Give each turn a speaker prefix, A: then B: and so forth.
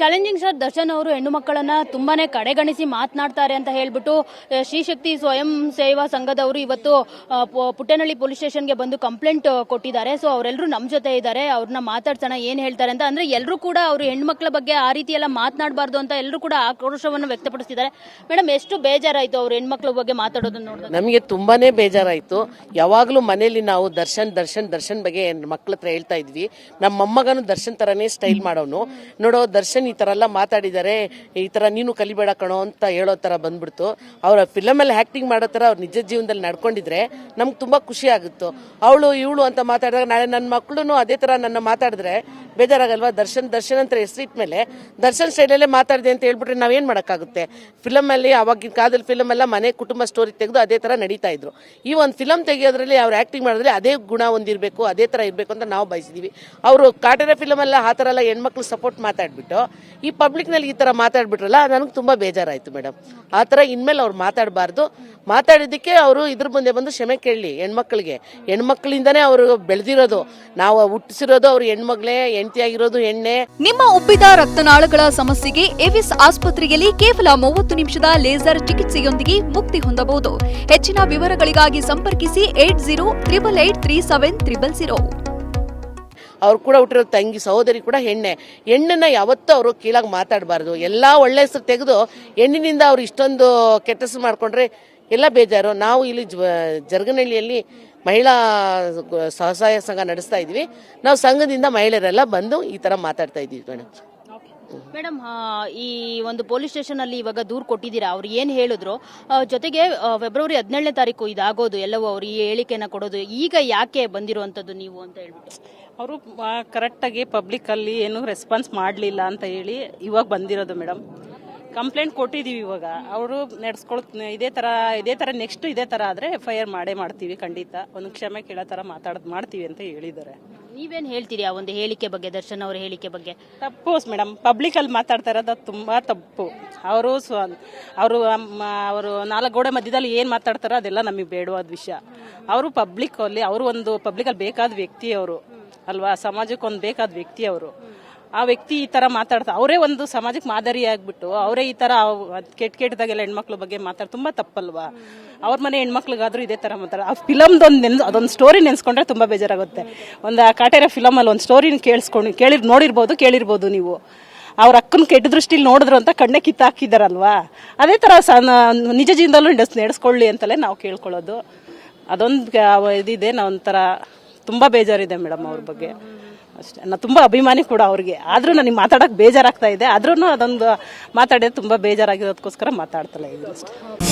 A: Challenging sir Darshan ಅವರು ಹೆಣ್ಣು ಮಕ್ಕಳನ್ನ ತುಂಬಾನೇ ಕಡೆಗಣಿಸಿ ಮಾತನಾಡ್ತಾರೆ ಅಂತ ಹೇಳ್ಬಿಟ್ಟು ಶ್ರೀಶಕ್ತಿ ಸ್ವಯಂ ಸೇವಾ ಸಂಘದವರು ಇವತ್ತು ಪುಟ್ಟನಹಳ್ಳಿ ಪೊಲೀಸ್ ಸ್ಟೇಷನ್ಗೆ ಬಂದು ಕಂಪ್ಲೇಂಟ್ ಕೊಟ್ಟಿದ್ದಾರೆ. ಸೊ ಅವರೆಲ್ಲರೂ ನಮ್ಮ ಜೊತೆ ಇದ್ದಾರೆ. ಅವ್ರನ್ನ ಮಾತಾಡ್ಸೋಣ ಏನು ಹೇಳ್ತಾರೆ ಅಂತ. ಅಂದ್ರೆ ಎಲ್ಲರೂ ಕೂಡ ಅವರು ಹೆಣ್ಮಕ್ಳ ಬಗ್ಗೆ ಆ ರೀತಿ ಎಲ್ಲ ಮಾತನಾಡಬಾರ್ದು ಅಂತ ಎಲ್ಲರೂ ಕೂಡ ಆಕ್ರೋಶವನ್ನು ವ್ಯಕ್ತಪಡಿಸಿದ್ದಾರೆ ಮೇಡಮ್, ಎಷ್ಟು ಬೇಜಾರಾಯಿತು ಅವ್ರು ಹೆಣ್ಮಕ್ಳ ಬಗ್ಗೆ ಮಾತಾಡೋದನ್ನ ನೋಡೋದು
B: ನಮಗೆ ತುಂಬಾನೇ ಬೇಜಾರಾಯಿತು. ಯಾವಾಗಲೂ ಮನೆಯಲ್ಲಿ ನಾವು ದರ್ಶನ್ ದರ್ಶನ್ ದರ್ಶನ್ ಬಗ್ಗೆ ಮಕ್ಳ ಹತ್ರ ಹೇಳ್ತಾ ಇದ್ವಿ. ನಮ್ಮ ಮೊಮ್ಮಗನು ದರ್ಶನ್ ತರನೇ ಸ್ಟೈಲ್ ಮಾಡೋನು. ನೋಡೋ, ದರ್ಶನ್ ಈ ಥರ ಎಲ್ಲ ಮಾತಾಡಿದ್ದಾರೆ ಈ ಥರ ನೀನು ಕಲಿಬೇಡ ಕಣೋ ಅಂತ ಹೇಳೋ ಥರ ಬಂದ್ಬಿಡ್ತು. ಅವರ ಫಿಲಮಲ್ಲಿ ಆ್ಯಕ್ಟಿಂಗ್ ಮಾಡೋ ಥರ ಅವ್ರ ನಿಜ ಜೀವನದಲ್ಲಿ ನಡ್ಕೊಂಡಿದ್ರೆ ನಮ್ಗೆ ತುಂಬ ಖುಷಿ ಆಗುತ್ತೋ. ಅವಳು, ಇವಳು ಅಂತ ಮಾತಾಡಿದಾಗ ನಾಳೆ ನನ್ನ ಮಕ್ಕಳು ಅದೇ ಥರ ನನ್ನ ಮಾತಾಡಿದ್ರೆ ಬೇಜಾರಾಗಲ್ವಾ? ದರ್ಶನ್ ದರ್ಶನ್ ಅಂತ ಹೆಸರಿಟ್ಟ ಮೇಲೆ ದರ್ಶನ್ ಸ್ಟೈಲಲ್ಲೇ ಮಾತಾಡಿದೆ ಅಂತ ಹೇಳ್ಬಿಟ್ರೆ ನಾವೇನು ಮಾಡೋಕ್ಕಾಗುತ್ತೆ? ಫಿಲಮಲ್ಲಿ ಅವಾಗಿನ ಕಾಲದಲ್ಲಿ ಫಿಲಮೆಲ್ಲ ಮನೆ, ಕುಟುಂಬ ಸ್ಟೋರಿ ತೆಗೆದು ಅದೇ ಥರ ನಡೀತಾ ಇದ್ರು. ಈ ಒಂದು ಫಿಲಮ್ ತೆಗೆಯೋದ್ರಲ್ಲಿ ಅವ್ರು ಆ್ಯಕ್ಟಿಂಗ್ ಮಾಡಿದ್ರೆ ಅದೇ ಗುಣ ಹೊಂದಿರಬೇಕು ಅದೇ ಥರ ಇರಬೇಕು ಅಂತ ನಾವು ಬಯಸಿದೀವಿ. ಅವರು ಕಾಟರ ಫಿಲಮೆಲ್ಲ ಆ ಥರ ಎಲ್ಲ ಹೆಣ್ಮಕ್ಳು ಸಪೋರ್ಟ್ ಮಾತಾಡ್ಬಿಟ್ಟು ಈ ಪಬ್ಲಿಕ್ನಲ್ಲಿ ಈ ಥರ ಮಾತಾಡ್ಬಿಟ್ರಲ್ಲ, ನನಗೆ ತುಂಬ ಬೇಜಾರಾಯಿತು ಮೇಡಮ್ ಆ ಥರ ಇನ್ಮೇಲೆ ಅವ್ರು ಮಾತಾಡಬಾರ್ದು. ಮಾತಾಡಿದ್ದಕ್ಕೆ ಅವರು ಇದ್ರ ಮುಂದೆ ಬಂದು ಕ್ಷಮೆ ಕೇಳಲಿ ಹೆಣ್ಮಕ್ಳಿಗೆ. ಹೆಣ್ಮಕ್ಳಿಂದನೇ ಅವರು ಬೆಳೆದಿರೋದು. ನಾವು ಹುಟ್ಟಿಸಿರೋದು ಅವ್ರು ಹೆಣ್ಮಗ್ಳೇ ಹೆಂಡತಿಯಾಗಿರೋದು ಹೆಣ್ಣೆ.
C: ನಿಮ್ಮ ಉಬ್ಬಿದ ರಕ್ತನಾಳಗಳ ಸಮಸ್ಯೆಗೆ ಎವಿಸ್ ಆಸ್ಪತ್ರೆಯಲ್ಲಿ ಕೇವಲ ಮೂವತ್ತು ನಿಮಿಷದ ಲೇಸರ್ ಚಿಕಿತ್ಸೆಯೊಂದಿಗೆ ಮುಕ್ತಿ ಹೊಂದಬಹುದು. ಹೆಚ್ಚಿನ ವಿವರಗಳಿಗಾಗಿ ಸಂಪರ್ಕಿಸಿ eight zero triple eight three seven triple zero.
B: ಅವ್ರು ಕೂಡ ಹುಟ್ಟಿರೋ ತಂಗಿ ಸಹೋದರಿ ಕೂಡ ಹೆಣ್ಣೆ. ಹೆಣ್ಣನ್ನ ಯಾವತ್ತೂ ಅವರು ಕೀಳಾಗಿ ಮಾತಾಡಬಾರ್ದು. ಎಲ್ಲ ಒಳ್ಳೆ ಹೆಸರು ತೆಗೆದು ಹೆಣ್ಣಿನಿಂದ ಅವ್ರು ಇಷ್ಟೊಂದು ಕೆಟ್ಟ ಹೆಸರು ಮಾಡ್ಕೊಂಡ್ರೆ ಎಲ್ಲ ಬೇಜಾರು. ನಾವು ಇಲ್ಲಿ ಜರ್ಗನಹಳ್ಳಿಯಲ್ಲಿ ಮಹಿಳಾ ಸಹಸಾಯ ಸಂಘ ನಡೆಸ್ತಾ ಇದ್ವಿ ನಾವು ಸಂಘದಿಂದ ಮಹಿಳೆಯರೆಲ್ಲ ಬಂದು ಈ ತರ ಮಾತಾಡ್ತಾ ಇದ್ದೀವಿ ಮೇಡಮ್
A: ಮೇಡಮ್ ಈ ಒಂದು ಪೊಲೀಸ್ ಸ್ಟೇಷನ್ ಅಲ್ಲಿ ಇವಾಗ ದೂರು ಕೊಟ್ಟಿದ್ದೀರಾ? ಅವ್ರು ಏನ್ ಹೇಳಿದ್ರು? ಜೊತೆಗೆ ಫೆಬ್ರವರಿ ಹದಿನೇಳನೇ ತಾರೀಕು ಇದಾಗೋದು, ಎಲ್ಲವೂ ಅವ್ರು ಈ ಹೇಳಿಕೆನ ಕೊಡೋದು, ಈಗ ಯಾಕೆ ಬಂದಿರುವಂತದ್ದು ನೀವು ಅಂತ ಹೇಳ್ಬಿಟ್ಟು.
D: ಅವರು ಕರೆಕ್ಟಾಗಿ ಪಬ್ಲಿಕ್ಕಲ್ಲಿ ಏನು ರೆಸ್ಪಾನ್ಸ್ ಮಾಡಲಿಲ್ಲ ಅಂತ ಹೇಳಿ ಇವಾಗ ಬಂದಿರೋದು ಮೇಡಮ್. ಕಂಪ್ಲೇಂಟ್ ಕೊಟ್ಟಿದ್ದೀವಿ ಇವಾಗ. ಅವರು ನಡೆಸ್ಕೊಳ್, ಇದೇ ಥರ ಇದೇ ಥರ ನೆಕ್ಸ್ಟ್ ಇದೇ ಥರ ಆದರೆ ಎಫ್ ಐ ಆರ್ ಮಾಡೇ ಮಾಡ್ತೀವಿ ಖಂಡಿತ. ಒಂದು ಕ್ಷಮೆ ಕೇಳೋ ಥರ ಮಾತಾಡೋದು ಮಾಡ್ತೀವಿ ಅಂತ ಹೇಳಿದ್ದಾರೆ.
A: ನೀವೇನ್ ಹೇಳ್ತೀರಿ ಆ ಒಂದು ಹೇಳಿಕೆ ಬಗ್ಗೆ, ದರ್ಶನ್ ಅವರ ಹೇಳಿಕೆ ಬಗ್ಗೆ?
D: ತಪ್ಪು ಮೇಡಮ್ ಪಬ್ಲಿಕಲ್ಲಿ ಮಾತಾಡ್ತಾ ಇರೋದು ಅದು ತುಂಬ ತಪ್ಪು. ಅವರು ಸ್ವ, ಅವರು ಅವರು ನಾಲ್ಕು ಗೋಡೆ ಮಧ್ಯದಲ್ಲಿ ಏನು ಮಾತಾಡ್ತಾರೋ ಅದೆಲ್ಲ ನಮಗೆ ಬೇಡವಾದ ವಿಷಯ. ಅವರು ಪಬ್ಲಿಕ್ಕಲ್ಲಿ ಅವರು ಒಂದು ಪಬ್ಲಿಕಲ್ಲಿ ಬೇಕಾದ ವ್ಯಕ್ತಿ ಅವರು. ಅಲ್ವಾ? ಸಮಾಜಕ್ಕೆ ಒಂದು ಬೇಕಾದ ವ್ಯಕ್ತಿ ಅವರು. ಆ ವ್ಯಕ್ತಿ ಈ ಥರ ಮಾತಾಡ್ತಾ ಅವರೇ ಒಂದು ಸಮಾಜಕ್ಕೆ ಮಾದರಿ ಆಗ್ಬಿಟ್ಟು, ಅವರೇ ಈ ಥರ ಕೆಟ್ಟ ಕೆಟ್ಟದಾಗೆಲ್ಲ ಹೆಣ್ಮಕ್ಳ ಬಗ್ಗೆ ಮಾತಾಡ್ ತುಂಬ ತಪ್ಪಲ್ವಾ? ಅವ್ರ ಮನೆ ಹೆಣ್ಮಕ್ಳಿಗಾದ್ರೂ ಇದೇ ಥರ ಮಾತಾಡ ಆ ಫಿಲಮ್ದೊಂದು ನೆನ್ ಅದೊಂದು ಸ್ಟೋರಿ ನೆನ್ಸ್ಕೊಂಡ್ರೆ ತುಂಬ ಬೇಜಾರಾಗುತ್ತೆ. ಒಂದು ಆ ಕಾಟೇರ ಫಿಲಮಲ್ಲಿ ಒಂದು ಸ್ಟೋರಿನ ಕೇಳಿಸ್ಕೊಂಡು ಕೇಳಿ ನೋಡಿರ್ಬೋದು, ಕೇಳಿರ್ಬೋದು ನೀವು. ಅವ್ರ ಅಕ್ಕನ ಕೆಟ್ಟ ದೃಷ್ಟಿಲಿ ನೋಡಿದ್ರು ಅಂತ ಕಣ್ಣೆ ಕಿತ್ತಾಕಿದಾರಲ್ವಾ? ಅದೇ ಸ ನಿಜ ಜೀವನದಲ್ಲೂ ನಡೆಸ್ ನಡೆಸ್ಕೊಳ್ಳಿ ಅಂತಲೇ ನಾವು ಕೇಳ್ಕೊಳ್ಳೋದು. ಅದೊಂದು ಇದಿದೆ ನಾವು ಒಂಥರ ತುಂಬ ಬೇಜಾರಿದೆ ಮೇಡಮ್ ಅವ್ರ ಬಗ್ಗೆ. ಅಷ್ಟೇ. ನಾನು ತುಂಬ ಅಭಿಮಾನಿ ಕೂಡ ಅವ್ರಿಗೆ. ಆದರೂ ನನಗೆ ಮಾತಾಡೋಕೆ ಬೇಜಾರಾಗ್ತಾ ಇದೆ. ಆದ್ರೂ ಅದೊಂದು ಮಾತಾಡಿದ್ರೆ ತುಂಬ ಬೇಜಾರಾಗಿರೋದಕ್ಕೋಸ್ಕರ ಮಾತಾಡ್ತಲೇ ಇದ್ದೀನಿ ಅಷ್ಟೇ.